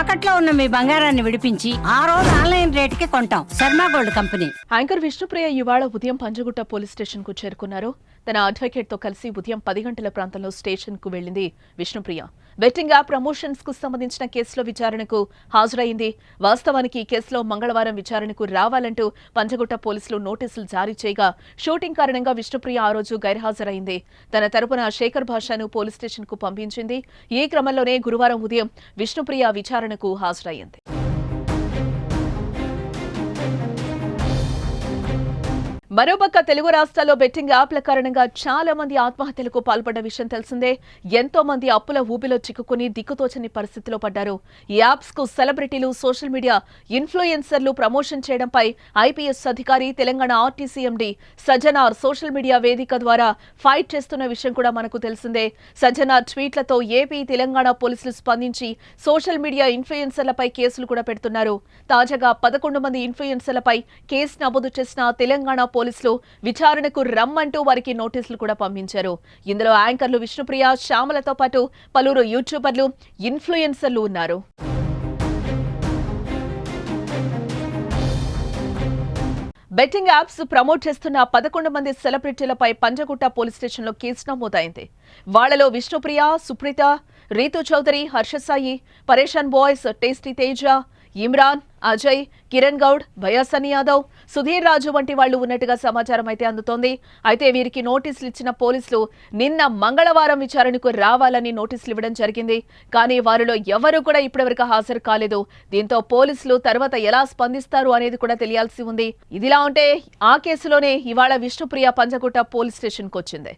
తాకట్లో ఉన్న మీ బంగారాన్ని విడిపించి ఆ రోజు ఆన్లైన్ రేటుకి కొంటాం. Sharma gold company. Anchor Vishnupriya ఇవాళ ఉదయం పంజగుట్ట పోలీస్ స్టేషన్కు చేరుకున్నారు. తన అడ్వకేట్తో కలిసి ఉదయం పది గంటల ప్రాంతంలో స్టేషన్కు వెళ్ళింది విష్ణుప్రియ. బెట్టింగ్ యాప్ ప్రమోషన్స్కు సంబంధించిన కేసులో విచారణకు హాజరైంది. వాస్తవానికి ఈ కేసులో మంగళవారం విచారణకు రావాలంటూ పంజగుట్ట పోలీసులు నోటీసులు జారీ చేయగా షూటింగ్ కారణంగా విష్ణుప్రియ ఆ రోజు గైర్హాజరైంది. తన తరపున శేఖర్ భాషను పోలీస్ స్టేషన్కు పంపించింది. ఈ క్రమంలోనే గురువారం ఉదయం విష్ణుప్రియ విచారణ విచారణకు హాజరయ్యింది. మరోపక్క తెలుగు రాష్ట్రాల్లో బెట్టింగ్ యాప్ల కారణంగా చాలా మంది ఆత్మహత్యలకు పాల్పడ్డ విషయం తెలిసిందే. ఎంతో మంది అప్పుల ఊబిలో చిక్కుకుని దిక్కుతోచని పరిస్థితిలో పడ్డారు. ఈ యాప్స్కు సెలబ్రిటీలు సోషల్ మీడియా ఇన్ఫ్లుయెన్సర్లు ప్రమోషన్ చేయడంపై ఐపీఎస్ అధికారి Telangana RTC MD Sajjanar social media వేదిక ద్వారా ఫైట్ చేస్తున్న విషయం కూడా మనకు తెలిసిందే. సజనార్ ట్వీట్లతో ఏపీ తెలంగాణ పోలీసులు స్పందించి సోషల్ మీడియా ఇన్ఫ్లుయెన్సర్లపై కేసులు కూడా పెడుతున్నారు. తాజాగా పదకొండు మంది ఇన్ఫ్లుయెన్సర్లపై కేసు నమోదు చేసిన తెలంగాణ పోలీసులు విచారణకు రమ్మంటూ వారికి నోటీసులు కూడా పంపించారు. ఇందులో యాంకర్లు విష్ణుప్రియ శ్యామలతో పాటు పలువురు యూట్యూబర్లు ఇన్ఫ్లుయెన్సర్లు ఉన్నారు. బెట్టింగ్ యాప్స్ ప్రమోట్ చేస్తున్న పదకొండు మంది సెలబ్రిటీలపై పంజగుట్ట పోలీస్ స్టేషన్లో కేసు నమోదైంది. వాళ్ళలో విష్ణుప్రియ సుప్రీత రీతు చౌదరి హర్షసాయి పరేషాన్ బాయ్స్ టేస్టీ తేజ ఇమ్రాన్ అజయ్ కిరణ్ గౌడ్ భయాసని యాదవ్ సుధీర్ రాజు వంటి వాళ్ళు ఉన్నట్టుగా సమాచారం అయితే అందుతోంది. అయితే వీరికి నోటీసులు ఇచ్చిన పోలీసులు నిన్న మంగళవారం విచారణకు రావాలని నోటీసులు ఇవ్వడం జరిగింది. కానీ వారిలో ఎవరు కూడా ఇప్పటివరకు హాజరు కాలేదు. దీంతో పోలీసులు తర్వాత ఎలా స్పందిస్తారు అనేది కూడా తెలియాల్సి ఉంది. ఇదిలా ఉంటే ఆ కేసులోనే ఇవాళ విష్ణుప్రియ పంజగుట్ట పోలీస్ స్టేషన్కు వచ్చింది